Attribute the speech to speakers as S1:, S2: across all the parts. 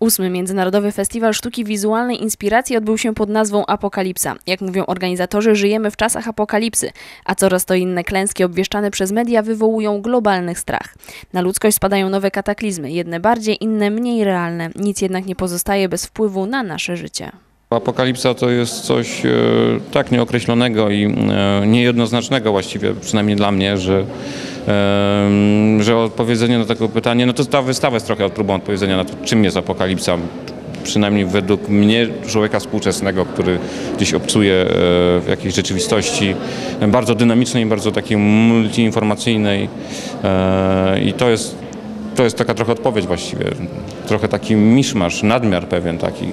S1: Ósmy Międzynarodowy Festiwal Sztuki Wizualnej Inspiracji odbył się pod nazwą Apokalipsa. Jak mówią organizatorzy, żyjemy w czasach apokalipsy, a coraz to inne klęski obwieszczane przez media wywołują globalny strach. Na ludzkość spadają nowe kataklizmy, jedne bardziej, inne mniej realne. Nic jednak nie pozostaje bez wpływu na nasze życie.
S2: Apokalipsa to jest coś e, tak nieokreślonego i e, niejednoznacznego właściwie, przynajmniej dla mnie, że, że odpowiedzenie na takie pytanie, no to ta wystawa jest trochę próbą odpowiedzenia na to, czym jest apokalipsa. Przynajmniej według mnie, człowieka współczesnego, który gdzieś obcuje e, w jakiejś rzeczywistości bardzo dynamicznej, bardzo takiej multiinformacyjnej i to jest to jest taka trochę odpowiedź właściwie. Trochę taki miszmasz, nadmiar pewien taki.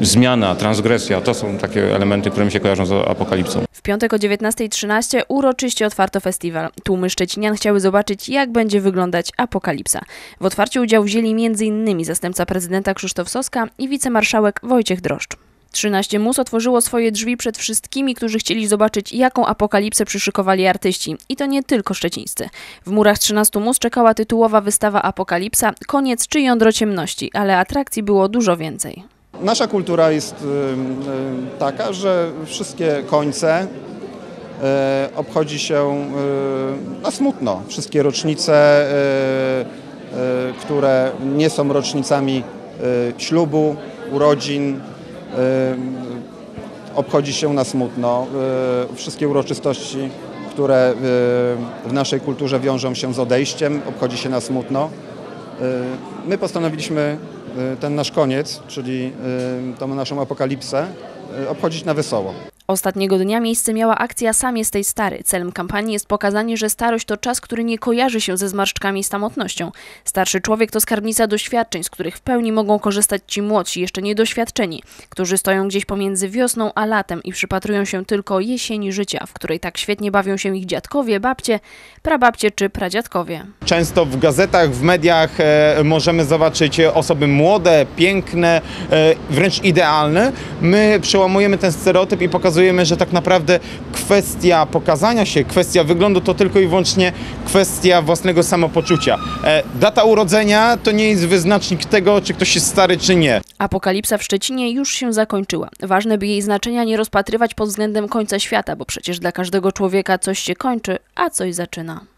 S2: Zmiana, transgresja, to są takie elementy, które mi się kojarzą z apokalipsą.
S1: W piątek o 19.13 uroczyście otwarto festiwal. Tłumy Szczecinian chciały zobaczyć, jak będzie wyglądać apokalipsa. W otwarciu udział wzięli m.in. zastępca prezydenta Krzysztof Soska i wicemarszałek Wojciech Droszcz. 13 mus otworzyło swoje drzwi przed wszystkimi, którzy chcieli zobaczyć, jaką apokalipsę przyszykowali artyści. I to nie tylko szczecińscy. W murach 13 mus czekała tytułowa wystawa Apokalipsa, koniec czy jądro ciemności, ale atrakcji było dużo więcej.
S3: Nasza kultura jest y, y, taka, że wszystkie końce y, obchodzi się na smutno. Wszystkie rocznice, które nie są rocznicami ślubu, urodzin, obchodzi się na smutno. Y, Wszystkie uroczystości, które y, w naszej kulturze wiążą się z odejściem, obchodzi się na smutno. Y, My postanowiliśmy ten nasz koniec, czyli tą naszą apokalipsę, obchodzić na wesoło.
S1: Ostatniego dnia miejsce miała akcja Sam jesteś stary. Celem kampanii jest pokazanie, że starość to czas, który nie kojarzy się ze zmarszczkami i samotnością. Starszy człowiek to skarbnica doświadczeń, z których w pełni mogą korzystać ci młodsi, jeszcze niedoświadczeni, którzy stoją gdzieś pomiędzy wiosną a latem i przypatrują się tylko jesieni życia, w której tak świetnie bawią się ich dziadkowie, babcie, prababcie czy pradziadkowie.
S4: Często w gazetach, w mediach e, możemy zobaczyć e, osoby młode, piękne, e, wręcz idealne. My przełamujemy ten stereotyp i pokazujemy, że tak naprawdę kwestia pokazania się, kwestia wyglądu to tylko i wyłącznie kwestia własnego samopoczucia. E, data urodzenia to nie jest wyznacznik tego, czy ktoś jest stary, czy nie.
S1: Apokalipsa w Szczecinie już się zakończyła. Ważne, by jej znaczenia nie rozpatrywać pod względem końca świata, bo przecież dla każdego człowieka coś się kończy, a coś zaczyna.